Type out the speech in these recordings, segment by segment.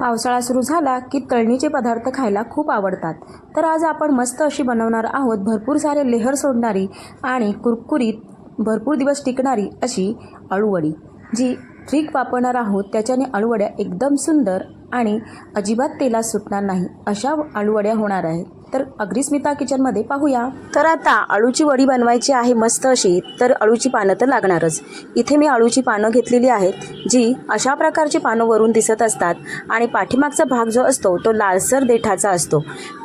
पावसाळा सुरू झाला की तळणीचे पदार्थ खायला खूप आवडतात. तर आज आपण मस्त अशी बनवणार आहोत भरपूर सारे लेहर सोडणारी आणि कुरकुरीत भरपूर दिवस टिकणारी अशी अळूवडी जी ट्रिक वापरणार आहोत. त्याच्याने अळूवड्या एकदम सुंदर आणि अजिबात तेलात सुटणार नाही. अशा अळूवड्या होणार आहेत. तर अग्रिस्मिता किचनमध्ये पाहूया. तर आता अळूची वडी बनवायची आहे मस्त अशी तर अळूची पानं तर लागणारच. इथे मी अळूची पानं घेतलेली आहेत जी अशा प्रकारची पानं वरून दिसत असतात आणि पाठीमागचा भाग जो असतो तो लालसर देठाचा असतो.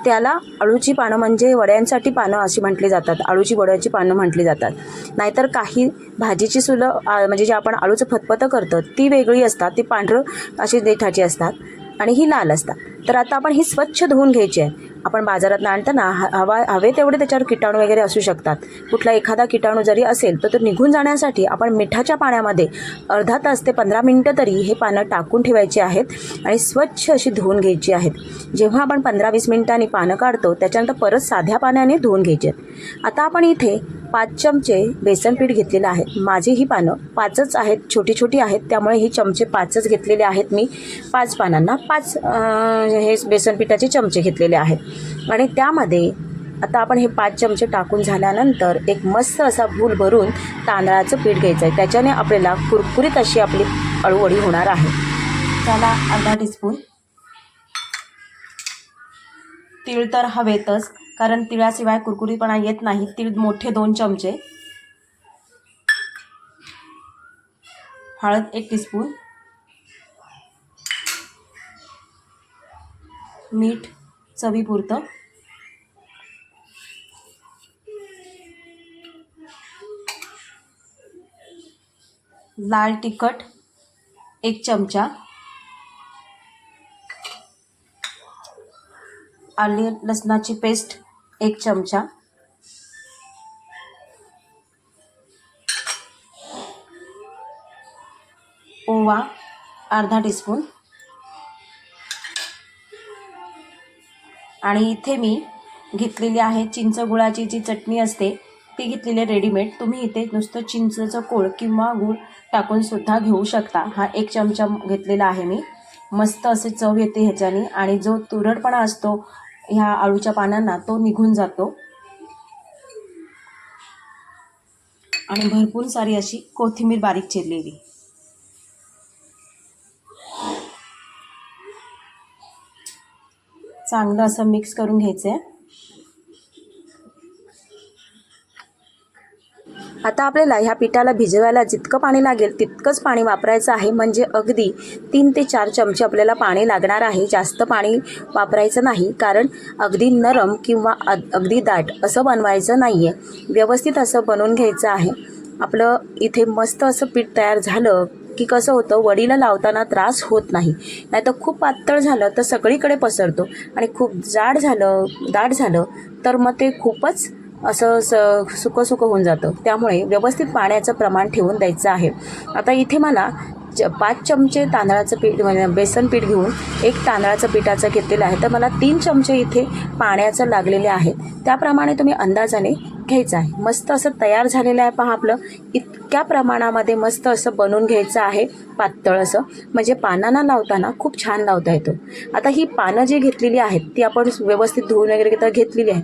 त्याला अळूची पानं म्हणजे वड्यांसाठी पानं अशी म्हटली जातात. अळूची वड्याची पानं म्हटली जातात. नाहीतर काही भाजीची सुलं म्हणजे जे आपण अळूचं फतफतं करतो ती वेगळी असतात ती पांढरं अशी देठाची असतात आणि ही लाल असतात. तर आता आपण ही स्वच्छ धुवून घ्यायची आहे. आपण बाजारात आणताना ह- हवा हवे तेवढे त्याच्यावर किटाणू वगैरे असू शकतात. कुठला एखादा किटाणू जरी असेल तर तो निघून जाण्यासाठी आपण मिठाच्या पाण्यामध्ये अर्धा तास ते पंधरा मिनटं तरी हे पानं टाकून ठेवायची आहेत आणि स्वच्छ अशी धुवून घ्यायची आहेत. जेव्हा आपण पंधरा वीस मिनिटांनी पानं काढतो त्याच्यानंतर परत साध्या पाण्याने धुवून घ्यायचे आहेत. आता आपण इथे पाच चमचे बेसन पीठ घेतलेलं आहे. माझी ही पानं पाचच आहेत छोटी छोटी आहेत त्यामुळे ही चमचे पाचच घेतलेले आहेत मी. पाच पानांना पाच हे बेसन पिठाचे चमचे घेतलेले आहेत. आणि त्यामध्ये आता आपण हे पाच चमचे टाकून झाल्यानंतर एक मस्त असा भूल भरून तांदळाचं पीठ घ्यायचं आहे त्याच्याने आपल्याला कुरकुरीत अशी आपली अळूवडी होणार आहे. त्याला अर्धा टीस्पून तीळ तर हवेतच कारण तिळाशिवाय कुरकुरीपणा येत नाही. तीळ मोठे दोन चमचे. हळद एक टीस्पून मीठ. चवीपुरतं. लाल तिखट एक चमचा. आले लसणाची पेस्ट एक चमचा. ओवा अर्धा टीस्पून. आणि इथे मी घेतलेली आहे चिंच गुळाची जी चटणी असते ती घेतलेली आहे रेडीमेड तुम्ही इथे नुसतं चिंचचं कोळ किंवा गूळ टाकून सुद्धा घेऊ शकता. हा एक चमचा घेतलेला आहे मी. मस्त असे चव येते ह्याच्याने आणि जो तुरडपणा असतो ह्या आळूच्या पानांना तो निघून जातो. आणि भरपूर सारी अशी कोथिंबीर बारीक चिरलेली. चांगलं असं मिक्स करून घ्यायचं आहे आता आपल्याला ह्या पिठाला भिजवायला जितकं पाणी लागेल तितकंच पाणी वापरायचं आहे. म्हणजे अगदी तीन ते चार चमचे आपल्याला पाणी लागणार आहे. जास्त पाणी वापरायचं नाही. कारण अगदी नरम किंवा अगदी दाट असं बनवायचं नाही आहे व्यवस्थित असं बनवून घ्यायचं आहे. आपलं इथे मस्त असं पीठ तयार झालं की कसं होतं वडीला लावताना त्रास होत नाही. नाही तर खूप पातळ झालं तर सगळीकडे पसरतो. आणि खूप जाड झालं दाट झालं तर मग ते खूपच असं स सुकं सुकं होऊन जातं. त्यामुळे व्यवस्थित पाण्याचं प्रमाण ठेवून द्यायचं आहे. आता इथे मला च पाच चमचे तांदळाचं पीठ म्हणजे बेसन पीठ घेऊन एक तांदळाचं पिठाचं घेतलेलं आहे. तर मला तीन चमचे इथे पाण्याचं लागलेले आहे त्याप्रमाणे तुम्ही अंदाजाने घ्यायचं आहे. मस्त असं तयार झालेलं आहे पहा आपलं. इतक्या प्रमाणामध्ये मस्त असं बनवून घ्यायचं आहे पातळ असं. म्हणजे पानांना लावताना खूप छान लावता येतो. आता ही पानं जी घेतलेली आहेत ती आपण व्यवस्थित धुवून वगैरे तर घेतलेली आहेत.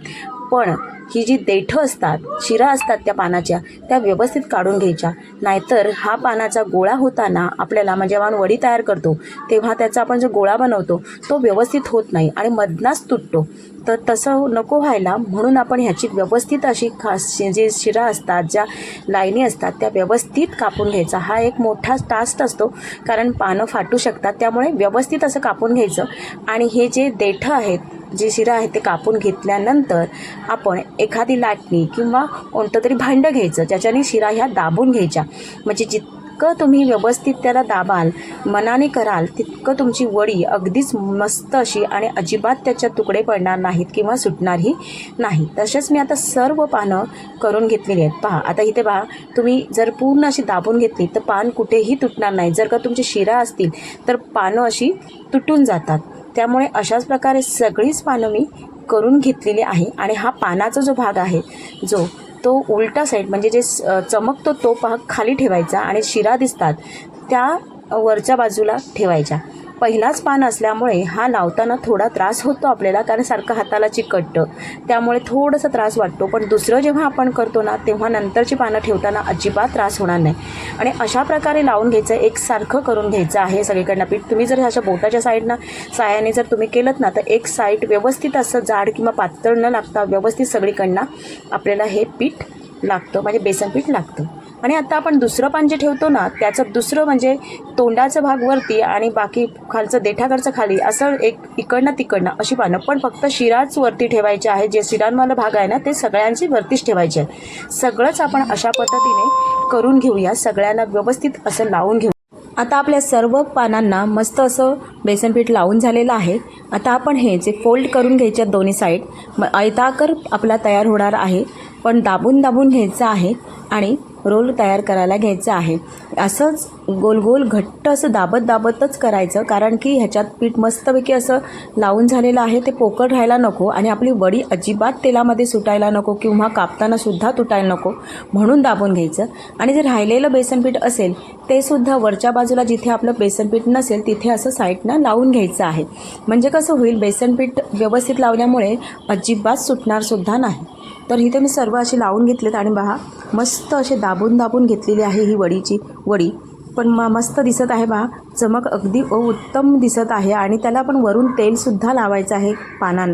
पण ही जी देठं असतात शिरा असतात त्या पानाच्या त्या व्यवस्थित काढून घ्यायच्या. नाहीतर हा पानाचा गोळा होताना आपल्याला म्हणजे आपण वडी तयार करतो तेव्हा त्याचा आपण जो गोळा बनवतो तो व्यवस्थित होत नाही आणि मधनाच तुटतो. तर तसं नको व्हायला म्हणून आपण ह्याची व्यवस्थित अशी खास जे शिरा असतात ज्या लाईनी असतात त्या व्यवस्थित कापून घ्यायचा. हा एक मोठा टास्क असतो कारण पानं फाटू शकतात त्यामुळे व्यवस्थित असं कापून घ्यायचं. आणि हे जे देठं आहेत जे शिरा आहेत ते कापून घेतल्यानंतर आपण एखादी लाटणी किंवा कोणतं तरी भांडं घ्यायचं ज्याच्याने शिरा ह्या दाबून घ्यायच्या. म्हणजे जितकं तुम्ही व्यवस्थित त्याला दाबाल मनाने कराल तितकं तुमची वडी अगदीच मस्त अशी आणि अजिबात त्याच्या तुकडे पडणार नाहीत किंवा सुटणारही नाही. तसेच मी आता सर्व पानं करून घेतलेली आहेत. पहा आता इथे पहा तुम्ही जर पूर्ण अशी दाबून घेतली तर पान कुठेही तुटणार नाही. जर का तुमची शिरा असतील तर पानं अशी तुटून जातात. त्यामुळे अशाच प्रकारे सगळीच पानं मी करून घेतलेली आहे आणि हा पानाचा जो भाग आहे जो तो उलटा साईड म्हणजे जे चमकतो तो भाग खाली ठेवायचा आणि शिरा दिसतात त्या वरच्या बाजूला ठेवायच्या. पहिलाच पान असल्यामुळे हा लावताना थोडा त्रास होतो आपल्याला कारण सारखं हाताला चिकटतं. त्यामुळे थोडंसं त्रास वाटतो. पण दुसरं जेव्हा आपण करतो ना तेव्हा नंतरची पानं ठेवताना अजिबात त्रास होणार नाही. आणि अशा प्रकारे लावून घ्यायचं एकसारखं करून घ्यायचं आहे सगळीकडनं. पीठ तुम्ही जर अशा बोटाच्या साईडनं सायाने जर तुम्ही केलं ना तर एक साईड व्यवस्थित असं जाड किंवा पातळ न लागता व्यवस्थित सगळीकडनं आपल्याला हे पीठ लागतं. म्हणजे बेसन पीठ लागतं. आणि आता आपण दुसरं पान जे ठेवतो ना त्याचं दुसरं म्हणजे तोंडाचा भाग वरती आणि बाकी खालचं देठाकडचं खाली असं एक इकडनं तिकडनं अशी पानं. पण फक्त शिराच वरती ठेवायचे आहे जे शिरांवाला भाग आहे ना ते सगळ्यांची वरतीच ठेवायचे आहे. सगळंच आपण अशा पद्धतीने करून घेऊया सगळ्यांना व्यवस्थित असं लावून घेऊ. आता आपल्या सर्व पानांना मस्त असं बेसनपीठ लावून झालेलं आहे. आता आपण हे जे फोल्ड करून घ्यायचे आहेत दोन्ही साईड मग आयताकर आपला तयार होणार आहे. पण दाबून दाबून घ्यायचं आहे आणि रोल तयार करायला घ्यायचं आहे. असंच गोल गोल घट्ट असं दाबत दाबतच करायचं कारण की ह्याच्यात पीठ मस्तपैकी असं लावून झालेलं आहे ते पोकळ राहायला नको आणि आपली वडी अजिबात तेलामध्ये सुटायला नको किंवा कापताना सुद्धा तुटायला नको म्हणून दाबून घ्यायचं. आणि जे राहिलेलं बेसनपीठ असेल ते सुद्धा वरच्या बाजूला जिथे आपलं बेसनपीठ नसेल तिथे असं साईडनं लावून घ्यायचं आहे. म्हणजे कसं होईल बेसनपीठ व्यवस्थित लावल्यामुळे अजिबात सुटणार सुद्धा नाही. तर इथे मी सर्व असे लावून घेतलेत आणि बहा मस्त असे दाबून दाबून घेतलेली आहे ही वडीची वडी. पण म मस्त दिसत आहे बा. चमक अगदी उत्तम दिसत आहे आणि त्याला आपण वरून तेलसुद्धा लावायचं आहे पानां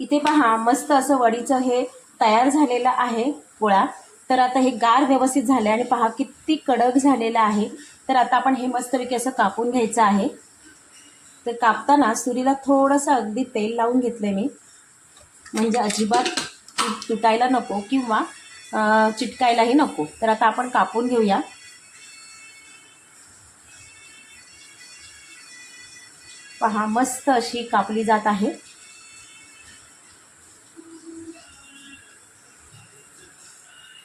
इथे पहा मस्त असं वडीचं हे तयार झालेलं आहे पोळा. तर आता हे गार व्यवस्थित झाले आणि पहा किती कडक झालेलं आहे. तर आता आपण हे मस्तपैकी असं कापून घ्यायचं आहे. तर कापताना सुरीला थोडंसं अगदी तेल लावून घेतलं मी. म्हणजे अजिबात तुटायला नको किंवा चिटकायलाही नको. तर आता आपण कापून घेऊया. पहा मस्त अशी कापली जात आहे.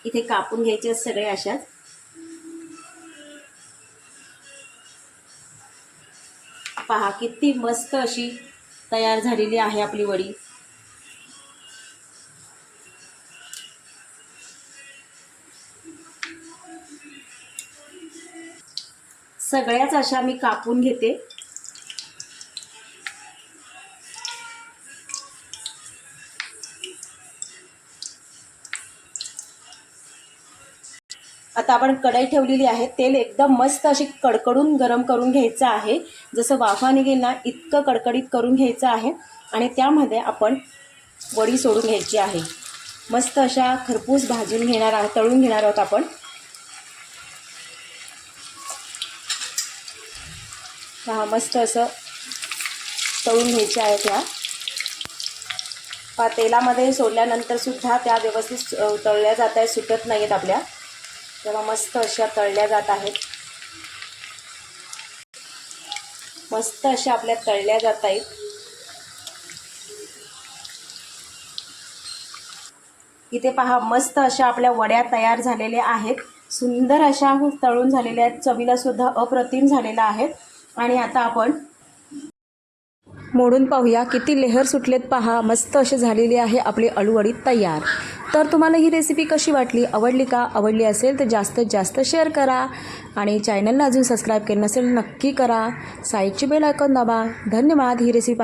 इथे कापून घ्यायचे सगळे अशाच. पहा किती मस्त अशी तयार झालेली आहे आपली वडी. सगळ्याच अशा मी कापून घेते. आता आपण कढई ठेवलेली आहे. तेल एकदम मस्त अशी कडकडून गरम करून घ्यायचं आहे. जसं वाफा निघेल ना इतकं कडकडीत करून घ्यायचं आहे. आणि त्यामध्ये आपण वडी सोडून घ्यायची आहे. मस्त अशा खरपूस भाजून घेणार आहोत तळून घेणार आहोत आपण. हा मस्त असं तळून घ्यायच्या आहेत ह्या तेलामध्ये सोडल्यानंतर सुद्धा त्या व्यवस्थित तळल्या जात आहेत सुटत नाही आहेत आपल्या. तेव्हा मस्त अशा तळल्या जात आहेत. मस्त अशा आपल्या तळल्या जात आहेत. इथे पहा मस्त अशा आपल्या वड्या तयार झालेल्या आहेत. सुंदर अशा तळून झालेल्या आहेत. चवीला सुद्धा अप्रतिम झालेल्या आहेत आणि आता आपण मोडून पाहूया किती लेहर सुटलेत पहा. मस्त अशी झालेली आहे आपली अळूवडी तयार. तर तुम्हाला ही रेसिपी कशी वाटली? आवडली का? आवडली असेल तर जास्तीत जास्त शेअर करा. आणि चॅनलला अजून सबस्क्राईब केलं नसेल नक्की करा. साईडची बेल आयकॉन दाबा. धन्यवाद. ही रेसिपी